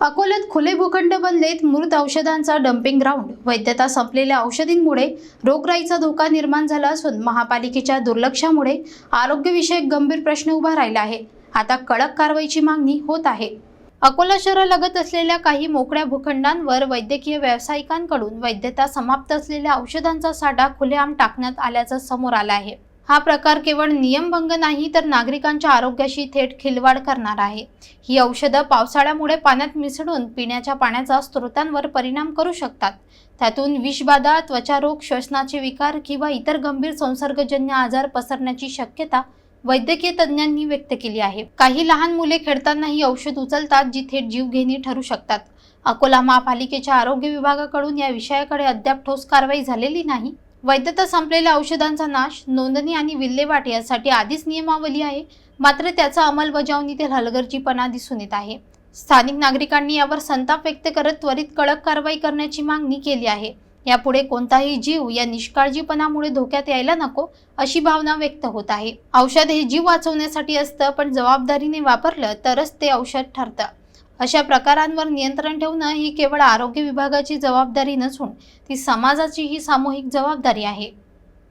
अकोल्यात खुले भूखंड बनलेत मृत औषधांचा डम्पिंग ग्राउंड वैद्यता संपलेल्या औषधींमुळे रोगराईचा धोका निर्माण झाला असून महापालिकेच्या दुर्लक्षामुळे आरोग्यविषयक गंभीर प्रश्न उभा राहिला आहे. आता कडक कारवाईची मागणी होत आहे. अकोला शहरालगत असलेल्या काही मोकळ्या भूखंडांवर वैद्यकीय व्यावसायिकांकडून वैद्यता समाप्त असलेल्या औषधांचा साठा खुलेआम टाकण्यात आल्याचं समोर आलं आहे. हा प्रकार केवळ नियमभंग नाही तर नागरिकांच्या आरोग्याशी थेट खिलवाड करणार आहे. ही औषधं पावसाळ्यामुळे पाण्यात मिसळून पिण्याच्या पाण्याचा स्रोतांवर परिणाम करू शकतात. त्यातून विषबाधा त्वचारोग श्वसनाचे विकार किंवा इतर गंभीर संसर्गजन्य आजार पसरण्याची शक्यता वैद्यकीय तज्ज्ञांनी व्यक्त केली आहे. काही लहान मुले खेळताना ही औषध उचलतात जी थेट जीवघेणी ठरू शकतात. अकोला महापालिकेच्या आरोग्य विभागाकडून या विषयाकडे अद्याप ठोस कारवाई झालेली नाही. वैधता संपलेल्या औषधांचा नाश नोंदणी आणि विल्हेवाट यासाठी आधीच नियमावली आहे. मात्र त्याचा अंमलबजावणीतील हलगर्जीपणा दिसून येत आहे. स्थानिक नागरिकांनी यावर संताप व्यक्त करत त्वरित कडक कारवाई करण्याची मागणी केली आहे. यापुढे कोणताही जीव या निष्काळजीपणामुळे धोक्यात यायला नको अशी भावना व्यक्त होत आहे. औषध हे जीव वाचवण्यासाठी असतं पण जबाबदारीने वापरलं तरच ते औषध ठरतं. अशा प्रकारांवर नियंत्रण ठेवणं ही केवळ आरोग्य विभागाची जबाबदारी नसून ती समाजाची ही सामूहिक जबाबदारी आहे.